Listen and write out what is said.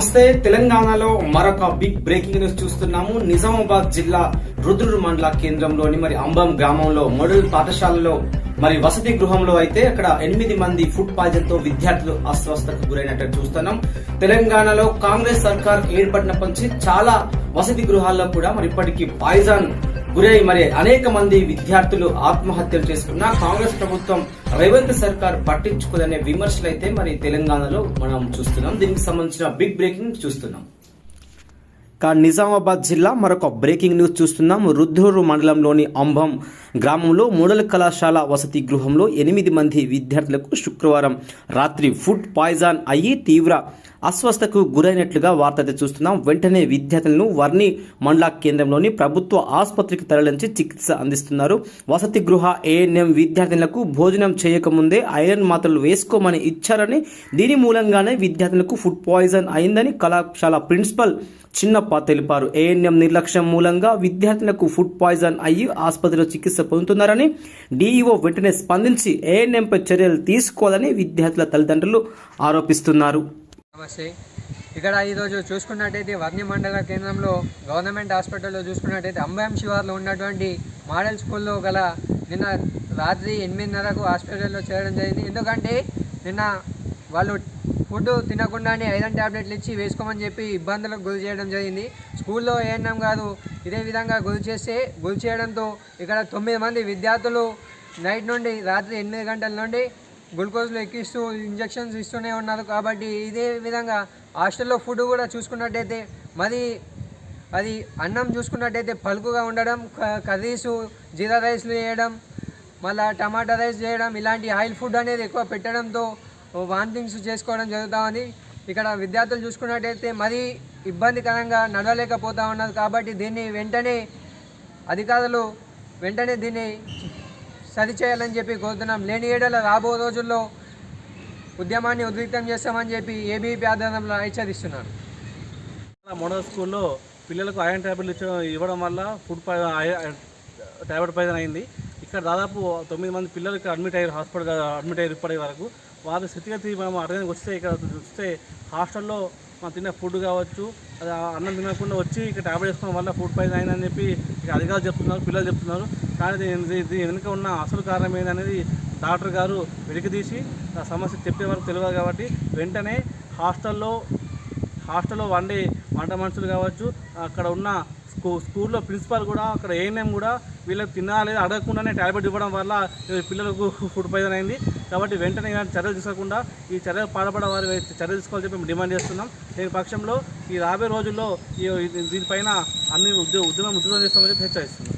నమస్తే. తెలంగాణలో మరొక బిగ్ బ్రేకింగ్ న్యూస్ చూస్తున్నాము. నిజామాబాద్ జిల్లా రుద్రుడు మండల కేంద్రంలోని మరి అంబం గ్రామంలో మోడల్ పాఠశాలలో మరి వసతి గృహంలో అయితే అక్కడ ఎనిమిది మంది ఫుడ్ పాయిజన్తో విద్యార్థులు అస్వస్థతకు గురైనట్టు చూస్తున్నాం. తెలంగాణలో కాంగ్రెస్ సర్కార్ ఏర్పడినప్పటి నుంచి చాలా వసతి గృహాల్లో కూడా మరి ఇప్పటికీ పాయిజన్ గురై మరి అనేక మంది విద్యార్థులు ఆత్మహత్యలు చేసుకున్నా కాంగ్రెస్ ప్రభుత్వం రేవంత్ సర్కార్ పట్టించుకోదనే విమర్శలు అయితే మరి తెలంగాణలో మనం చూస్తున్నాం. దీనికి సంబంధించిన బిగ్ బ్రేకింగ్ చూస్తున్నాం. కా నిజామాబాద్ జిల్లా మరొక బ్రేకింగ్ న్యూస్ చూస్తున్నాం. రుద్రూరు మండలంలోని అంబం గ్రామంలో మోడల్ కళాశాల వసతి గృహంలో ఎనిమిది మంది విద్యార్థులకు శుక్రవారం రాత్రి ఫుడ్ పాయిజన్ అయ్యి తీవ్ర అస్వస్థకు గురైనట్లుగా వార్త చూస్తున్నాం. వెంటనే విద్యార్థులను వర్ణి మండల కేంద్రంలోని ప్రభుత్వ ఆసుపత్రికి తరలించి చికిత్స అందిస్తున్నారు. వసతి గృహ ఏఎన్ఎం విద్యార్థులకు భోజనం చేయకముందే ఐరన్ మాత్రలు వేసుకోమని ఇచ్చారని దీని మూలంగానే విద్యార్థులకు ఫుడ్ పాయిజన్ అయిందని కళాశాల ప్రిన్సిపల్ చిన్నప్ప తెలిపారు. ఏఎన్ఎం నిర్లక్ష్యం మూలంగా విద్యార్థులకు ఫుడ్ పాయిజన్ అయ్యి ఆసుపత్రిలో చికిత్స పొందుతున్నారని డీఈఓ వెంటనే స్పందించి ఏఎన్ఎంపై చర్యలు తీసుకోవాలని విద్యార్థుల తల్లిదండ్రులు ఆరోపిస్తున్నారు. నమస్తే. ఇక్కడ ఈరోజు చూసుకున్నట్టయితే వర్ణి మండల కేంద్రంలో గవర్నమెంట్ హాస్పిటల్లో చూసుకున్నట్టయితే అంబాయం శివార్లో ఉన్నటువంటి మోడల్ స్కూల్లో గల నిన్న రాత్రి ఎనిమిదిన్నరకు హాస్పిటల్లో చేరడం జరిగింది. ఎందుకంటే నిన్న వాళ్ళు ఫుడ్ తినకుండానే ఐరన్ ట్యాబ్లెట్లు ఇచ్చి వేసుకోమని చెప్పి ఇబ్బందులకు గురి చేయడం జరిగింది. స్కూల్లో ఏఎన్ఎం గారు ఇదే విధంగా గురి చేస్తే గురి చేయడంతో ఇక్కడ తొమ్మిది మంది విద్యార్థులు నైట్ నుండి రాత్రి ఎనిమిది గంటల నుండి గ్లూకోజ్లు ఎక్కిస్తూ ఇంజక్షన్స్ ఇస్తూనే ఉన్నారు కాబట్టి ఇదే విధంగా హాస్టల్లో ఫుడ్ కూడా చూసుకున్నట్టయితే మరి అది అన్నం చూసుకున్నట్టయితే పలుకుగా ఉండడం క- కర్రీసు జీరా రైస్లు వేయడం మళ్ళీ టమాటా రైస్ చేయడం ఇలాంటి ఆయిల్ ఫుడ్ అనేది ఎక్కువ పెట్టడంతో వాంతింగ్స్ చేసుకోవడం జరుగుతూ ఉంది ఇక్కడ విద్యార్థులు చూసుకున్నట్టయితే మరీ ఇబ్బందికరంగా నడవలేకపోతా ఉన్నారు కాబట్టి దీన్ని వెంటనే అధికారులు వెంటనే దీన్ని సరి చేయాలని చెప్పి కోరుతున్నాం. లేని ఏడల రాబో రోజుల్లో ఉద్యమాన్ని ఉద్రిక్తం చేస్తామని చెప్పి ఏబీపీ ఆధ్వర్యంలో హెచ్చరిస్తున్నారు. మోడల్ స్కూల్లో పిల్లలకు ఐరన్ ట్యాబ్లెట్ ఇవ్వడం వల్ల ఫుడ్ పై ట్యాబ్లెట్ పాయిజన్ అయింది. ఇక్కడ దాదాపు తొమ్మిది మంది పిల్లలు ఇక్కడ అడ్మిట్ అయ్యారు హాస్పిటల్ అడ్మిట్ అయ్యారు ఇప్పటి వరకు. వారి స్థితిగతి మనం అర్థానికి వస్తే ఇక్కడ చూస్తే హాస్టల్లో మనం తిన్న ఫుడ్ కావచ్చు అది అన్నం తినకుండా వచ్చి ఇక్కడ ట్యాబ్లెట్ వేసుకోవడం వల్ల ఫుడ్ పాయిజన్ అయిందని చెప్పి ఇక అధికారులు చెప్తున్నారు పిల్లలు చెప్తున్నారు. కానీ దీని దీని వెనుక ఉన్న అసలు కారణం ఏందనేది డాక్టర్ గారు వెలికితీసి ఆ సమస్య చెప్పే వరకు తెలియదు కాబట్టి వెంటనే హాస్టల్లో హాస్టల్లో వండే వంట మనుషులు కావచ్చు అక్కడ ఉన్న స్కూ స్కూల్లో ప్రిన్సిపాల్ కూడా అక్కడ ఏఎన్ఎం కూడా వీళ్ళకి తినాలి అడగకుండానే టాబ్లెట్ ఇవ్వడం వల్ల పిల్లలకు ఫుడ్ పాయిజన్ అయింది. కాబట్టి వెంటనే ఇలాంటి చర్యలు తీసుకోకుండా ఈ చర్యలు పాల్పడే వారి చర్యలు తీసుకోవాలని చెప్పి మేము డిమాండ్ చేస్తున్నాం. దీని పక్షంలో ఈ రాబోయే రోజుల్లో ఈ దీనిపైన అన్ని ఉద్యోగ ఉద్యమం ఉద్యోగం చేస్తామని చెప్పి హెచ్చరిస్తున్నాం.